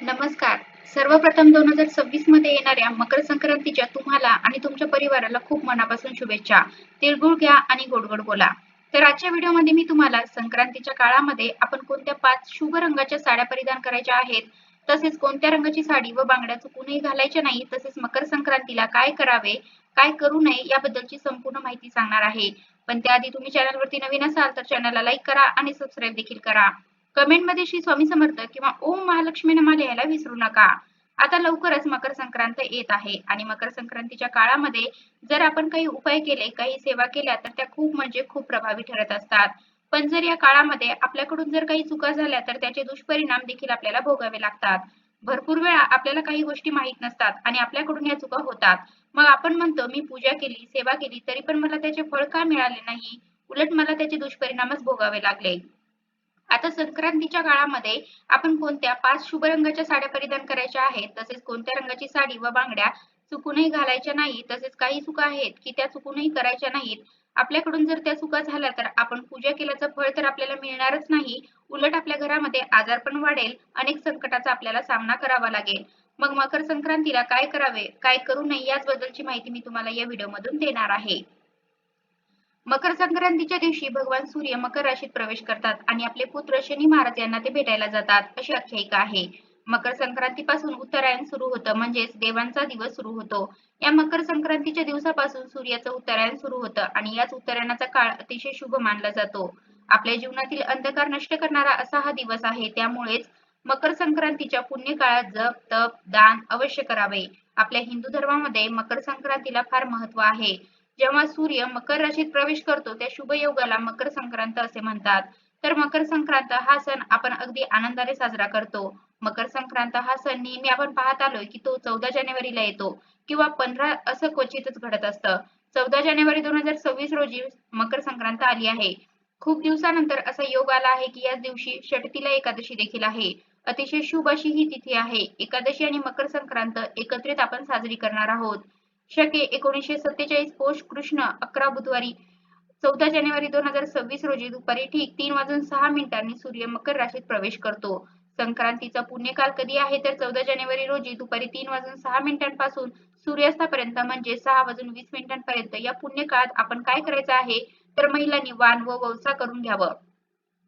नमस्कार. सर्वप्रथम दोन हजार सव्वीसमध्ये येणाऱ्या मकर संक्रांतीच्या तुम्हाला आणि तुमच्या परिवाराला खूप मनापासून शुभेच्छा. तिळगुळ घ्या आणि गोडगोड बोला. तर आजच्या व्हिडिओमध्ये मी तुम्हाला संक्रांतीच्या काळामध्ये आपण कोणत्या पाच शुभ रंगाच्या साड्या परिधान करायच्या आहेत तसेच कोणत्या रंगाची साडी व बांगड्या चुकूनही घालायच्या नाही तसेच मकर संक्रांतीला काय करावे काय करू नये याबद्दलची संपूर्ण माहिती सांगणार आहे. पण त्याआधी तुम्ही चॅनलवरती नवीन असाल तर चॅनलला लाईक करा आणि सबस्क्राईब देखील करा. कमेंटमध्ये श्री स्वामी समर्थ किंवा ओम महालक्ष्मी नमा लिहायला विसरू नका. आता लवकरच मकर संक्रांत येत आहे आणि मकर संक्रांतीच्या काळामध्ये जर आपण काही उपाय केले काही सेवा केल्या तर त्या खूप म्हणजे खूप प्रभावी ठरत असतात. पण जर या काळामध्ये आपल्याकडून जर काही चुका झाल्या तर त्याचे दुष्परिणाम देखील आपल्याला भोगावे लागतात. भरपूर वेळा आपल्याला काही गोष्टी माहीत नसतात आणि आपल्याकडून या चुका होतात. मग आपण म्हणतो मी पूजा केली सेवा केली तरी पण मला त्याचे फळ का मिळाले नाही? उलट मला त्याचे दुष्परिणामच भोगावे लागले. आता संक्रांतीच्या काळामध्ये आपण कोणत्या पाच शुभ रंगाच्या साड्या परिधान करायच्या आहेत? तसेच कोणत्या रंगाची साडी व बांगड्या चुकूनही घालायच्या नाही तसेच काही चुका आहेत की त्या चुकूनही करायच्या नाहीत? आपल्याकडून जर त्या चुका झाल्या तर आपण पूजा केल्याचं फळ तर आपल्याला मिळणारच नाही. उलट आपल्या घरामध्ये आजार पण वाढेल. अनेक संकटाचा आपल्याला सामना करावा लागेल. मग मकर संक्रांतीला काय करावे? काय करू नये? याचबद्दलची माहिती मी तुम्हाला या व्हिडिओमधून देणार आहे. मकर संक्रांतीच्या दिवशी भगवान सूर्य मकर राशीत प्रवेश करतात आणि आपले पुत्र शनी महाराज यांना ते भेटायला जातात अशी आख्यायिका आहे. मकर संक्रांतीपासून उत्तरायण सुरू होतं म्हणजेच देवांचा दिवस सुरू होतो. या मकर संक्रांतीच्या दिवसापासून सूर्याचं उत्तरायण सुरू होतं आणि याच उत्तरायणाचा काळ अतिशय शुभ मानला जातो. आपल्या जीवनातील अंधकार नष्ट करणारा असा हा दिवस आहे त्यामुळेच मकर संक्रांतीच्या पुण्य काळात जप तप दान अवश्य करावे. आपल्या हिंदू धर्मामध्ये मकर संक्रांतीला फार महत्त्व आहे. जेव्हा सूर्य मकर राशीत प्रवेश करतो त्या शुभ योगाला मकर संक्रांत असे म्हणतात. तर मकर संक्रांत हा सण आपण अगदी आनंदाने साजरा करतो. मकर संक्रांत हा सण नेहमी आपण पाहत आलोय की तो चौदा जानेवारीला येतो किंवा पंधरा असं क्वचितच घडत असतं. चौदा जानेवारी दोन हजार सव्वीस रोजी मकर संक्रांत आली आहे. खूप दिवसानंतर असा योग आला आहे की याच दिवशी षटतीला एकादशी देखील आहे. अतिशय शुभ अशी ही तिथी आहे. एकादशी आणि मकर संक्रांत एकत्रित आपण साजरी करणार आहोत. शके एकोणीसशे सत्तेचाळीस पोष कृष्ण अकरा बुधवारी चौदा जानेवारी दोन हजार सव्वीस रोजी दुपारी ठीक तीन वाजून सहा मिनिटांनी सूर्य मकर राशीत प्रवेश करतो. संक्रांतीचा पुण्यकाल कधी आहे तर चौदा जानेवारी रोजी दुपारी तीन वाजून सहा मिनिटांपासून सूर्यास्तापर्यंत म्हणजे सहा वाजून वीस मिनिटांपर्यंत या पुण्यकाळात आपण काय करायचं आहे? तर महिलांनी वाण व ववसा करून घ्यावं.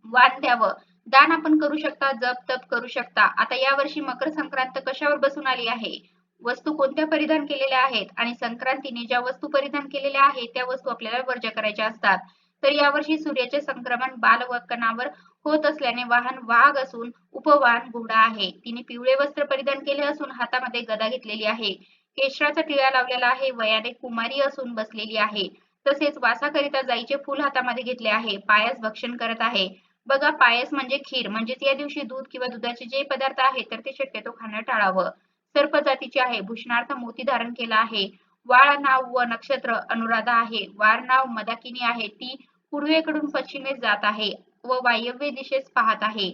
वाण द्यावं. दान आपण करू शकता जप तप करू शकता. आता या वर्षी मकर संक्रांत कशावर बसून आली आहे? वस्तू कोणत्या परिधान केलेल्या आहेत? आणि संक्रांतीने ज्या वस्तू परिधान केलेल्या आहेत त्या वस्तू आपल्याला वर्ज करायच्या असतात. तर यावर्षी सूर्याचे संक्रमण बालवकनावर होत असल्याने वाहन वाघ असून उपवाहन घोडा आहे. तिने पिवळे वस्त्र परिधान केले असून हातामध्ये गदा घेतलेली आहे. केशराचा टिळा लावलेला आहे. वयाने कुमारी असून बसलेली आहे. तसेच वासाकरिता जाईचे फुल हातामध्ये घेतले आहे. पायस भक्षण करत आहे. बघा पायस म्हणजे खीर. म्हणजेच या दिवशी दूध किंवा दुधाचे जे पदार्थ आहेत तर ते शक्यतो खाणं टाळावं. सर्प जातीचे आहे. भूषणार्थ मोती धारण केला आहे. वाळ नाव व नक्षत्र अनुराधा आहे. वार नाव मदाकिनी आहे. ती पूर्वेकडून पश्चिमेस जात आहे व वायव्य दिशेस पाहत आहे.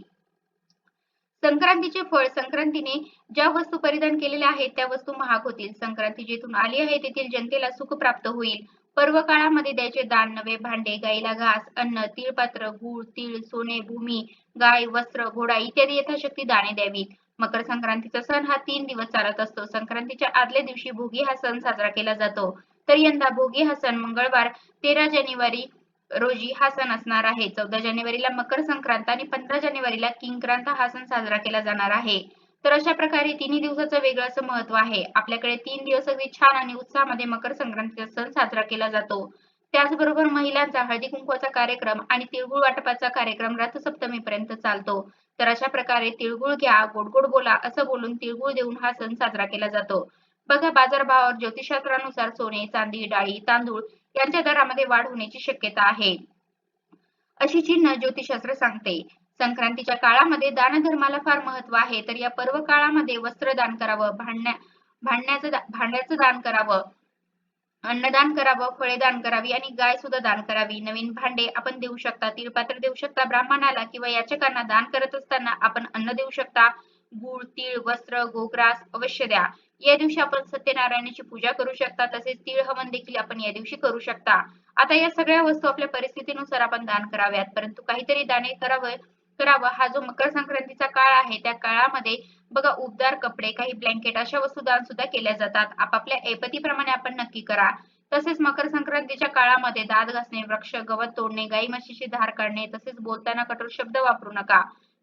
संक्रांतीचे फळ संक्रांतीने ज्या वस्तू परिधान केलेल्या आहेत त्या वस्तू महाग होतील. संक्रांती जेथून आली आहे तेथील जनतेला सुख प्राप्त होईल. पर्व काळामध्ये द्यायचे दान नवे भांडे गाईला घास अन्न तिळपात्र गूळ तीळ सोने भूमी गाय वस्त्र घोडा इत्यादी यथाशक्ती दाने द्यावीत. मकर संक्रांतीचा सण हा तीन दिवस चालत असतो. संक्रांतीच्या आदल्या दिवशी भोगी हा सण साजरा केला जातो. तर यंदा भोगी हा सण मंगळवार तेरा जानेवारी रोजी हा सण असणार आहे. चौदा जानेवारीला मकर संक्रांत आणि पंधरा जानेवारीला किंक्रांत हा सण साजरा केला जाणार आहे. तर अशा प्रकारे तिन्ही दिवसाचं वेगळं असं महत्त्व आहे. आपल्याकडे तीन दिवस अगदी छान आणि उत्साहामध्ये मकर संक्रांतीचा सण साजरा केला जातो. त्याचबरोबर महिलांचा हळदी कुंकवाचा कार्यक्रम आणि तिळगुळ वाटपाचा कार्यक्रम रथसप्तमी पर्यंत चालतो. तर अशा प्रकारे तिळगुळ घ्या गोड गोड बोला असं बोलून तिळगुळ देऊन हा सण साजरा केला जातो. बघा बाजारभावावर ज्योतिषशास्त्रानुसार सोने चांदी डाळी तांदूळ यांच्या दरामध्ये वाढ होण्याची शक्यता आहे. अशी चिन्ह ज्योतिषशास्त्र सांगते. संक्रांतीच्या काळामध्ये दानधर्माला फार महत्त्व आहे तर या पर्व काळामध्ये वस्त्र दान करावं भांडण्या भांडण्याचं भांड्याचं दान करावं. अन्नदान करावं फळे दान करावी आणि गाय सुद्धा दान करावी. नवीन भांडे आपण देऊ शकता तिळपात्र देऊ शकता ब्राह्मणाला किंवा याचकांना दान करत असताना आपण अन्न देऊ शकता. गुळ तीळ वस्त्र गोग्रास अवश्य द्या. या दिवशी आपण सत्यनारायणाची पूजा करू शकता तसेच तीळ हवन देखील आपण या दिवशी करू शकता. आता या सगळ्या वस्तू आपल्या परिस्थितीनुसार आपण दान कराव्यात. परंतु काहीतरी दाने करावं करावं. हा जो मकर संक्रांतीचा काळ आहे त्या काळामध्ये बघा उबदार कपडे काही ब्लँकेट अशा वस्तू दान सुद्धा केल्या जातात. आपापल्या ऐपतीप्रमाणे आपण नक्की करा. तसेच मकर संक्रांतीच्या काळामध्ये दात घासणे वृक्ष गवत तोडणे गाई म्हशीची धार काढणे तसेच बोलताना कठोर शब्द वापरू नका.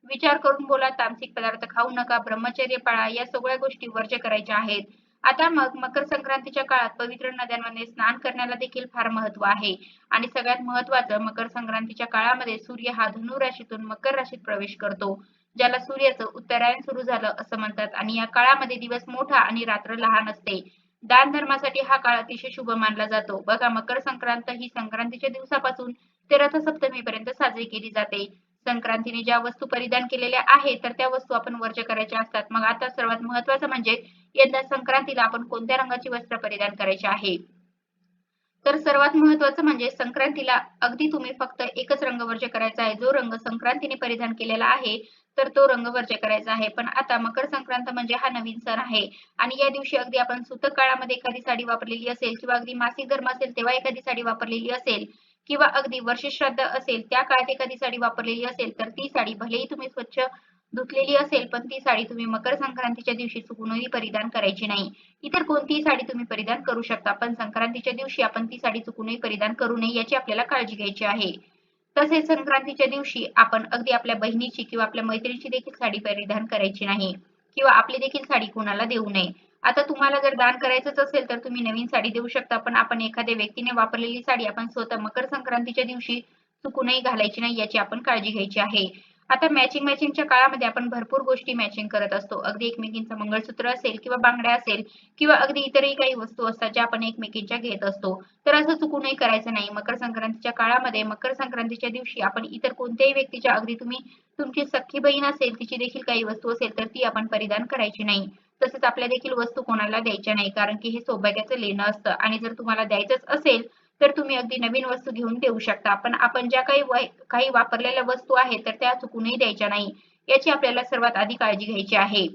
विचार करून बोला तामसिक पदार्थ खाऊ नका ब्रह्मचर्य पाळा या सगळ्या गोष्टी वर्ज्य करायच्या आहेत. आता मग मकर संक्रांतीच्या काळात पवित्र नद्यांमध्ये स्नान करण्याला देखील फार महत्त्व आहे. आणि सगळ्यात महत्वाचं मकर संक्रांतीच्या काळामध्ये सूर्य हा धनु राशीतून मकर राशीत प्रवेश करतो. ज्याला सूर्याचं उत्तरायण सुरू झालं असं म्हणतात. आणि या काळामध्ये दिवस मोठा आणि रात्र लहान असते. दान धर्मासाठी हा काळ अतिशय शुभ मानला जातो. बघा मकर संक्रांत ही संक्रांतीच्या दिवसापासून ते रथसप्तमी पर्यंत साजरी केली जाते. संक्रांतीने ज्या वस्तू परिधान केलेल्या आहेत तर त्या वस्तू आपण वर्ज करायच्या असतात. मग आता सर्वात महत्वाचं म्हणजे यंदा संक्रांतीला आपण कोणत्या रंगाची वस्त्र परिधान करायचे आहे? तर सर्वात महत्वाचं म्हणजे संक्रांतीला अगदी तुम्ही फक्त एकच रंग वर्ज्य करायचा आहे. जो रंग संक्रांतीने परिधान केलेला आहे तर तो रंग वर्ज्य करायचा आहे. पण आता मकर संक्रांत म्हणजे हा नवीन सण आहे. आणि या दिवशी अगदी आपण सुतक काळामध्ये एखादी साडी वापरलेली असेल किंवा अगदी मासिक धर्म असेल तेव्हा एखादी साडी वापरलेली असेल किंवा अगदी वर्ष श्राद्ध असेल त्या काळात एखादी साडी वापरलेली असेल तर ती साडी भलेही तुम्ही स्वच्छ धुतलेली असेल पण ती साडी तुम्ही मकर संक्रांतीच्या दिवशी चुकूनही परिधान करायची नाही. इतर कोणतीही साडी तुम्ही परिधान करू शकता पण संक्रांतीच्या दिवशी आपण ती साडी चुकूनही परिधान करू नये याची आपल्याला काळजी घ्यायची आहे. तसेच संक्रांतीच्या दिवशी आपण अगदी आपल्या बहिणीची किंवा आपल्या मैत्रिणीची देखील साडी परिधान करायची नाही किंवा आपली देखील साडी कोणाला देऊ नये. आता तुम्हाला जर दान करायचंच असेल तर तुम्ही नवीन साडी देऊ शकता पण आपण एखाद्या व्यक्तीने वापरलेली साडी आपण स्वतः मकर संक्रांतीच्या दिवशी चुकूनही घालायची नाही याची आपण काळजी घ्यायची आहे. आता मॅचिंग मॅचिंगच्या काळामध्ये आपण भरपूर गोष्टी मॅचिंग करत असतो. अगदी एकमेकींचं मंगळसूत्र असेल किंवा बांगड्या असेल किंवा अगदी इतरही काही वस्तू असतात ज्या आपण एकमेकींच्या घेत असतो. तर असं चुकूनही करायचं नाही. मकर संक्रांतीच्या काळामध्ये मकर संक्रांतीच्या दिवशी आपण इतर कोणत्याही व्यक्तीच्या अगदी तुम्ही तुमची सख्खी बहीण असेल तिची देखील काही वस्तू असेल तर ती आपण परिधान करायची नाही. तसेच आपल्या देखील वस्तू कोणाला द्यायच्या नाही कारण की हे सौभाग्याचं लेणं असतं. आणि जर तुम्हाला द्यायचंच असेल तर तुम्ही अगदी नवीन वस्तू घेऊन देऊ शकता. पण आपण ज्या काही काही वापरलेल्या वस्तू आहेत तर त्या चुकूनही द्यायच्या नाही. याची आपल्याला सर्वात आधी काळजी घ्यायची आहे.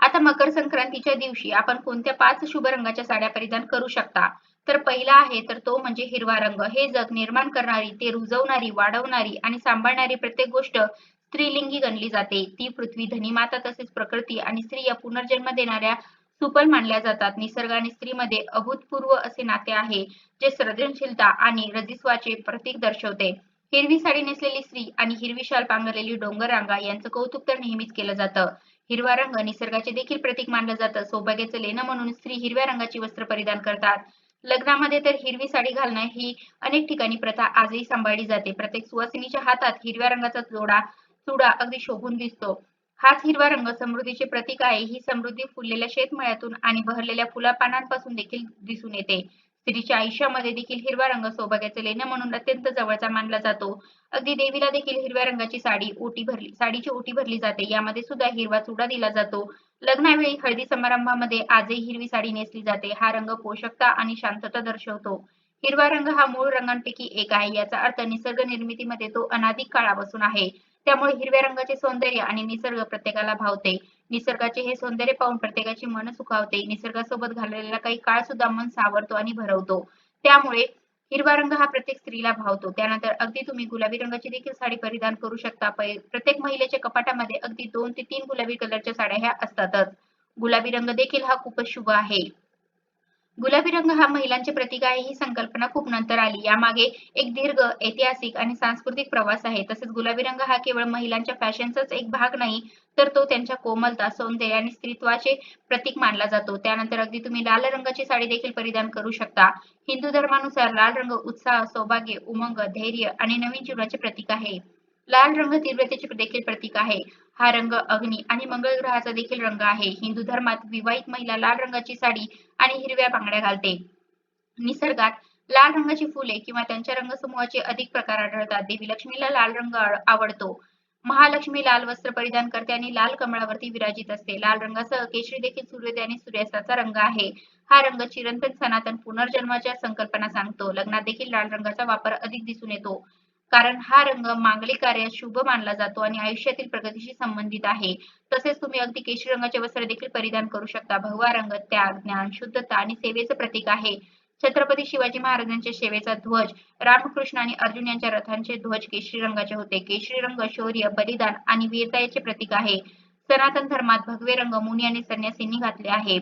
आता मकर संक्रांतीच्या दिवशी आपण कोणत्या पाच शुभ रंगाच्या साड्या परिधान करू शकता? तर पहिला आहे तर तो म्हणजे हिरवा रंग. हे जग निर्माण करणारी ते रुजवणारी वाढवणारी आणि सांभाळणारी प्रत्येक गोष्ट स्त्रीलिंगी गणली जाते. ती पृथ्वी धनीमाता तसेच प्रकृती आणि स्त्री या पुनर्जन्म देणाऱ्या सुपल मानल्या जातात. निसर्ग आणि स्त्रीमध्ये अभूतपूर्व असे नाते आहे जे सर्जनशीलता आणि रजिस्वाचे प्रतीक दर्शवते. हिरवी साडी नेसलेली स्त्री आणि हिरवी शाल पांघरलेली डोंगर रांगा यांचं कौतुक तर नेहमीच केलं जातं. हिरवा रंग निसर्गाचे देखील प्रतीक मानलं जातं. सौभाग्याचं लेणं म्हणून स्त्री हिरव्या रंगाची वस्त्र परिधान करतात. लग्नामध्ये तर हिरवी साडी घालणं ही अनेक ठिकाणी प्रथा आजही सांभाळली जाते. प्रत्येक सुवासिनीच्या हातात हिरव्या रंगाचा जोडा चुडा अगदी शोभून दिसतो. हाच हिरवा रंग समृद्धीचे प्रतीक आहे. ही समृद्धी फुललेल्या शेतमळ्यातून आणि बहरलेल्या फुलापानांपासून देखील दिसून येते. स्त्रीच्या आयुष्यामध्ये देखील हिरवा रंग सौभाग्याचे लेणं म्हणून अत्यंत जवळचा मानला जातो. अगदी देवीला देखील हिरव्या रंगाची साडी ओटी भरली साडीची ओटी भरली जाते. यामध्ये सुद्धा हिरवा चुडा दिला जातो. लग्नावेळी हळदी समारंभामध्ये आजही हिरवी साडी नेसली जाते. हा रंग पोषकता आणि शांतता दर्शवतो. हिरवा रंग हा मूळ रंगांपैकी एक आहे. याचा अर्थ निसर्ग निर्मितीमध्ये तो अनाधिक काळापासून आहे. त्यामुळे हिरव्या रंगाचे सौंदर्य आणि निसर्ग प्रत्येकाला भावते. निसर्गाचे हे सौंदर्य पाहून प्रत्येकाची मन सुखावते. निसर्गासोबत घालवलेला काही काळ सुद्धा मन सावरतो आणि भरवतो. त्यामुळे हिरवा रंग हा प्रत्येक स्त्रीला भावतो. त्यानंतर अगदी तुम्ही गुलाबी रंगाची देखील साडी परिधान करू शकता. प्रत्येक महिलेच्या कपाटामध्ये अगदी दोन ते तीन गुलाबी कलरच्या साड्या ह्या असतातच. गुलाबी रंग देखील हा खूपच शुभ आहे. गुलाबी रंग हा महिलांचे प्रतीक आहे ही संकल्पना खूप नंतर आली. यामागे एक दीर्घ ऐतिहासिक आणि सांस्कृतिक प्रवास आहे. तसेच गुलाबी रंग हा केवळ महिलांच्या फॅशनचाच एक भाग नाही तर तो त्यांच्या कोमलता सौंदर्य आणि स्त्रीत्वाचे प्रतीक मानला जातो. त्यानंतर अगदी तुम्ही लाल रंगाची साडी देखील परिधान करू शकता. हिंदू धर्मानुसार लाल रंग उत्साह सौभाग्य उमंग धैर्य आणि नवीन जीवनाचे प्रतीक आहे. लाल रंग तीव्रतेचे देखील प्रतीक आहे. हा रंग अग्नी आणि मंगळ ग्रहाचा देखील रंग आहे. हिंदू धर्मात विवाहित महिला लाल रंगाची साडी आणि हिरव्या बांगड्या घालते. निसर्गात लाल रंगाची फुले किंवा त्यांच्या रंगसमूहाचे अधिक प्रकार आढळतात. देवी लक्ष्मीला लाल रंग आवडतो. महालक्ष्मी लाल वस्त्र परिधान करते आणि लाल कमळावरती विराजित असते. लाल रंगासह केशरी देखील सूर्योदय आणि सूर्यास्ताचा रंग आहे. हा रंग चिरंतन सनातन पुनर्जन्माच्या संकल्पना सांगतो. लग्नात देखील लाल रंगाचा वापर अधिक दिसून येतो. कारण हा रंग मांगलिक कार्यात शुभ मानला जातो आणि आयुष्यातील प्रगतीशी संबंधित आहे. तसेच तुम्ही अगदी केशरी रंगाचे वस्त्र देखील परिधान करू शकता. भगवा रंग त्याग ज्ञान शुद्धता आणि सेवेचं प्रतीक आहे. छत्रपती शिवाजी महाराजांच्या सेवेचा ध्वज रामकृष्ण आणि अर्जुन यांच्या रथांचे ध्वज केशरी रंगाचे होते. केशरी रंग शौर्य बलिदान आणि वीरता याचे प्रतीक आहे. सनातन धर्मात भगवे रंग मुनी आणि संन्यासींनी घातले आहे.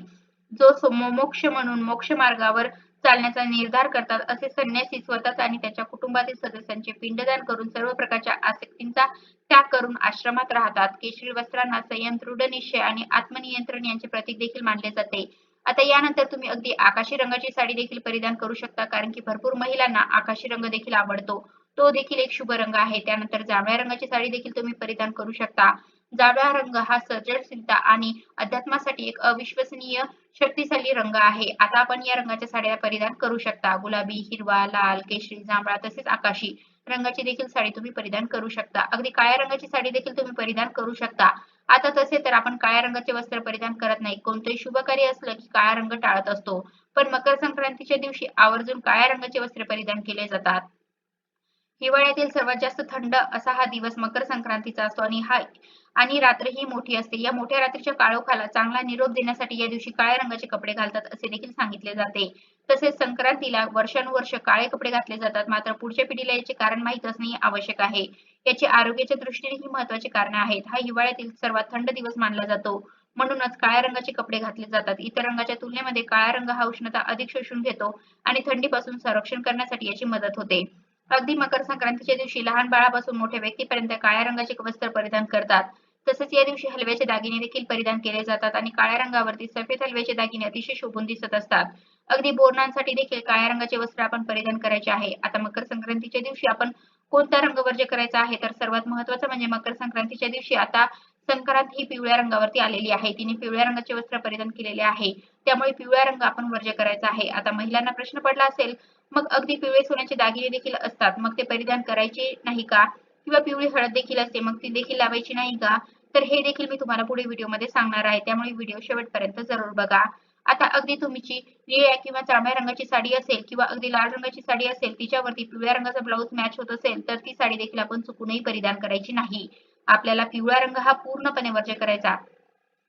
जो मोक्ष म्हणून मोक्ष मार्गावर चालण्याचा निर्धार करतात असे संन्यासी स्वतःच आणि त्याच्या कुटुंबातील सदस्यांचे पिंडदान करून सर्व प्रकारच्या आसक्तींचा त्याग करून आश्रमात राहतात. केशरी वस्त्रांना संयम दृढ निश्चय आणि आत्मनियंत्रण यांचे प्रतीक देखील मानले जाते. आता यानंतर तुम्ही अगदी आकाशी रंगाची साडी देखील परिधान करू शकता कारण की भरपूर महिलांना आकाशी रंग देखील आवडतो. तो देखील एक शुभ रंग आहे. त्यानंतर जांभळ्या रंगाची साडी देखील तुम्ही परिधान करू शकता. जांभळा रंग हा सर्जनशीलता आणि अध्यात्मासाठी एक अविश्वसनीय शक्तिशाली रंग आहे. आता आपण या रंगाच्या साड्या परिधान करू शकता. गुलाबी हिरवा लाल केशरी जांभळा तसेच आकाशी रंगाची देखील साडी तुम्ही परिधान करू शकता. अगदी काळ्या रंगाची साडी देखील तुम्ही परिधान करू शकता. आता तसे तर आपण काळ्या रंगाचे वस्त्र परिधान करत नाही. कोणतेही शुभ कार्य असलं की काळा रंग टाळत असतो. पण मकर संक्रांतीच्या दिवशी आवर्जून काळ्या रंगाचे वस्त्र परिधान केले जातात. हिवाळ्यातील सर्वात जास्त थंड असा हा दिवस मकर संक्रांतीचा असतो आणि हा आणि रात्र ही मोठी असते. या मोठ्या रात्रीच्या काळोखाला चांगला निरोप देण्यासाठी या दिवशी काळ्या रंगाचे कपडे घालतात असे देखील सांगितले जाते. तसेच संक्रांतीला वर्षानुवर्ष काळे कपडे घातले जातात. मात्र पुढच्या पिढीला याचे कारण माहीत असणे आवश्यक आहे. याचे आरोग्याच्या दृष्टीने ही महत्वाची कारण आहेत. हा हिवाळ्यातील सर्वात थंड दिवस मानला जातो. म्हणूनच काळ्या रंगाचे कपडे घातले जातात. इतर रंगाच्या तुलनेमध्ये काळा रंग हा उष्णता अधिक शोषून घेतो आणि थंडीपासून संरक्षण करण्यासाठी याची मदत होते. अगदी मकर संक्रांतीच्या दिवशी लहान बाळापासून मोठ्या व्यक्तीपर्यंत काळ्या रंगाचे वस्त्र परिधान करतात. तसेच या दिवशी हलव्याचे दागिने देखील परिधान केले जातात आणि काळ्या रंगावरती सफेद हलव्याचे दागिने अतिशय शोभून दिसत असतात. अगदी बोरणांसाठी देखील काळ्या रंगाचे वस्त्र आपण परिधान करायचे आहे. आता मकर संक्रांतीच्या दिवशी आपण कोणता रंग वर्ज्य करायचा आहे? तर सर्वात महत्वाचं म्हणजे मकर संक्रांतीच्या दिवशी आता संक्रांत ही पिवळ्या रंगावरती आलेली आहे. तिने पिवळ्या रंगाचे वस्त्र परिधान केलेले आहे. त्यामुळे पिवळा रंग आपण वर्ज्य करायचा आहे. आता महिलांना प्रश्न पडला असेल मग अगदी पिवळे सोन्याचे दागिने देखील असतात. मग ते परिधान करायचे नाही का? किंवा पिवळी हळद देखील असते. मग ती देखील लावायची नाही का? तर हे देखील मी तुम्हाला पुढे व्हिडिओमध्ये सांगणार आहे. त्यामुळे व्हिडिओ शेवटपर्यंत जरूर बघा. आता अगदी तुमची निळ्या किंवा जांभळ्या रंगाची साडी असेल किंवा अगदी लाल रंगाची साडी असेल तिच्यावरती पिवळ्या रंगाचा ब्लाऊज मॅच होत असेल तर ती साडी देखील आपण चुकूनही परिधान करायची नाही. आपल्याला पिवळा रंग हा पूर्णपणे वर्ज्य करायचा.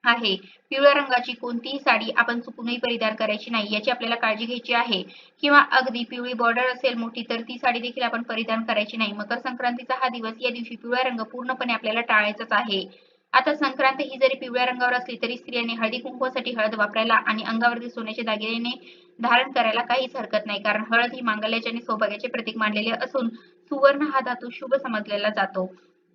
आहे. पिवळ्या रंगाची कोणतीही साडी आपण चुकूनही परिधान करायची नाही याची आपल्याला काळजी घ्यायची आहे. किंवा अगदी पिवळी बॉर्डर असेल मोठी तर ती साडी देखील आपण परिधान करायची नाही. मकर संक्रांतीचा हा दिवस या दिवशी पिवळा रंग पूर्णपणे आपल्याला टाळायचाच आहे. आता संक्रांत ही जरी पिवळ्या रंगावर असली तरी स्त्रियांनी हळदी कुंकवासाठी हळद वापरायला आणि अंगावरती सोन्याचे दागिने धारण करायला काहीच हरकत नाही. कारण हळद ही मांगल्याचे आणि सौभाग्याचे प्रतीक मानलेले असून सुवर्ण हा धातू शुभ समजलेला जातो.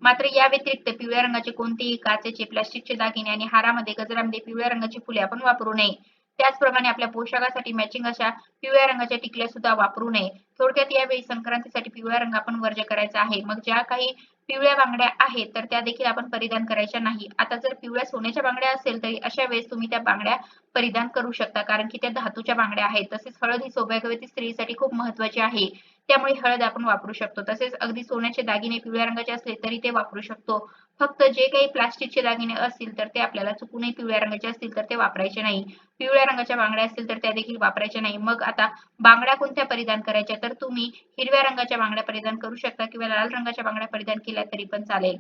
मात्र या व्यतिरिक्त पिवळ्या रंगाचे कोणतेही काचेचे प्लास्टिकचे दागिने आणि हारामध्ये गजरामध्ये पिवळ्या रंगाची फुले आपण वापरू नये. त्याचप्रमाणे आपल्या पोशाखासाठी मॅचिंग अशा पिवळ्या रंगाच्या टिकल्या सुद्धा वापरू नये. थोडक्यात यावेळी संक्रांतीसाठी पिवळा रंग आपण वर्ज करायचा आहे. मग ज्या काही पिवळ्या बांगड्या आहेत तर त्या देखील आपण परिधान करायच्या नाही. आता जर पिवळ्या सोन्याच्या बांगड्या असेल तरी अशा वेळेस तुम्ही त्या बांगड्या परिधान करू शकता. कारण की त्या धातूच्या बांगड्या आहेत. तसेच हळद ही सौभाग्यवती स्त्रीसाठी खूप महत्वाची आहे. त्यामुळे हळद आपण वापरू शकतो. तसेच अगदी सोन्याचे दागिने पिवळ्या रंगाचे असले तरी ते वापरू शकतो. फक्त जे काही प्लास्टिकचे दागिने असतील तर ते आपल्याला चुकूनही पिवळ्या रंगाचे असतील तर ते वापरायचे नाही. पिवळ्या रंगाच्या बांगड्या असतील तर त्या देखील वापरायच्या नाही. मग आता बांगड्या कोणत्या परिधान करायच्या? तर तुम्ही हिरव्या रंगाच्या बांगड्या परिधान करू शकता किंवा लाल रंगाच्या बांगड्या परिधान केल्या तरी पण चालेल.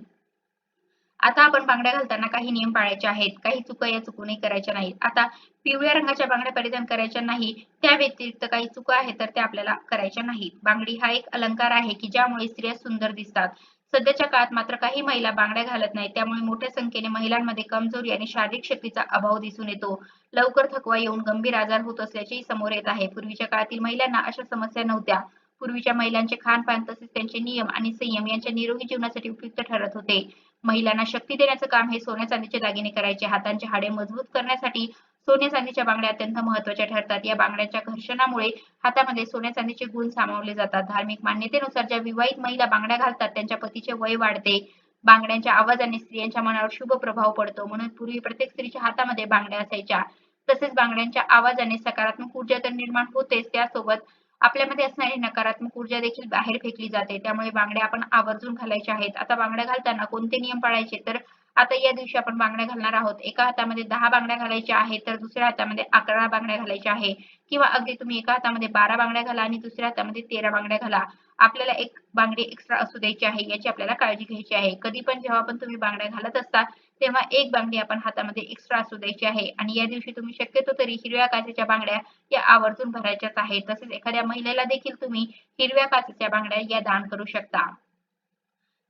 आता आपण बांगड्या घालताना काही नियम पाळायचे आहेत काही चुका या चुकूनही करायच्या नाहीत. आता पिवळ्या रंगाच्या बांगड्या परिधान करायच्या नाही त्या व्यतिरिक्त काही चुका आहेत तर त्या आपल्याला करायच्या नाहीत. बांगडी हा एक अलंकार आहे की ज्यामुळे स्त्रिया सुंदर दिसतात. सध्याच्या काळात मात्र काही महिला बांगड्या घालत नाहीत त्यामुळे मोठ्या संख्येने महिलांमध्ये कमजोरी आणि शारीरिक शक्तीचा अभाव दिसून येतो. लवकर थकवा येऊन गंभीर आजार होत असल्याचेही समोर येत आहे. पूर्वीच्या काळातील महिलांना अशा समस्या नव्हत्या. पूर्वीच्या महिलांचे खानपान तसेच त्यांचे नियम आणि संयम यांच्या निरोगी जीवनासाठी उपयुक्त ठरत होते. महिलांना शक्ती देण्याचं काम हे सोन्या चांदीचे दागिने करायचे. हातांचे हाडे मजबूत करण्यासाठी सोन्या चांदीच्या बांगड्या अत्यंत महत्त्वाच्या ठरतात. या बांगड्यांच्या घर्षणामुळे हातामध्ये सोन्या चांदीचे गुण सामावले जातात. धार्मिक मान्यतेनुसार ज्या विवाहित महिला बांगड्या घालतात त्यांच्या पतीचे वय वाढते. बांगड्यांच्या आवाजाने स्त्रियांच्या मनावर शुभ प्रभाव पडतो. म्हणून पूर्वी प्रत्येक स्त्रीच्या हातामध्ये बांगड्या असायच्या. तसेच बांगड्यांच्या आवाजाने सकारात्मक ऊर्जा तर निर्माण होतेच. त्यासोबत आपल्यामध्ये असणारी नकारात्मक ऊर्जा देखील बाहेर फेकली जाते. त्यामुळे बांगड्या आपण आवर्जून घालायच्या आहेत. आता बांगड्या घालताना कोणते नियम पाळायचे? तर आता या दिवशी आपण बांगड्या घालणार आहोत. एका हातामध्ये दहा बांगड्या घालायच्या आहेत तर दुसऱ्या हातामध्ये अकरा बांगड्या घालायच्या आहे. किंवा अगदी तुम्ही एका हातामध्ये बारा बांगड्या घाला आणि दुसऱ्या हातामध्ये तेरा बांगड्या घाला. आपल्याला एक बांगडी एक्स्ट्रा असू द्यायची आहे याची आपल्याला काळजी घ्यायची आहे. कधी पण जेव्हा पण तुम्ही बांगड्या घालत असता तेव्हा एक बांगडी आपण हातामध्ये एक्स्ट्रा असू द्यायची आहे. आणि या दिवशी तुम्ही शक्यतो तरी हिरव्या काचेच्या बांगड्या या आवर्जून भरायच्याच आहेत. तसेच एखाद्या महिलेला देखील तुम्ही हिरव्या काचेच्या बांगड्या या दान करू शकता.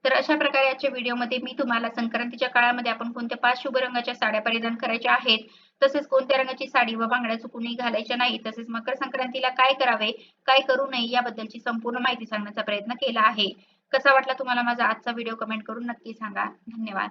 तर अशा प्रकारे आजच्या व्हिडिओमध्ये मी तुम्हाला संक्रांतीच्या काळामध्ये आपण कोणत्या पाच शुभ रंगाच्या साड्या परिधान करायच्या आहेत तसेच कोणत्या रंगाची साडी व बांगड्या चुकूनही घालायच्या नाही तसेच मकर संक्रांतीला काय करावे काय करू नये याबद्दलची संपूर्ण माहिती सांगण्याचा प्रयत्न केला आहे. कसा वाटला तुम्हाला माझा आजचा व्हिडिओ कमेंट करून नक्की सांगा. धन्यवाद.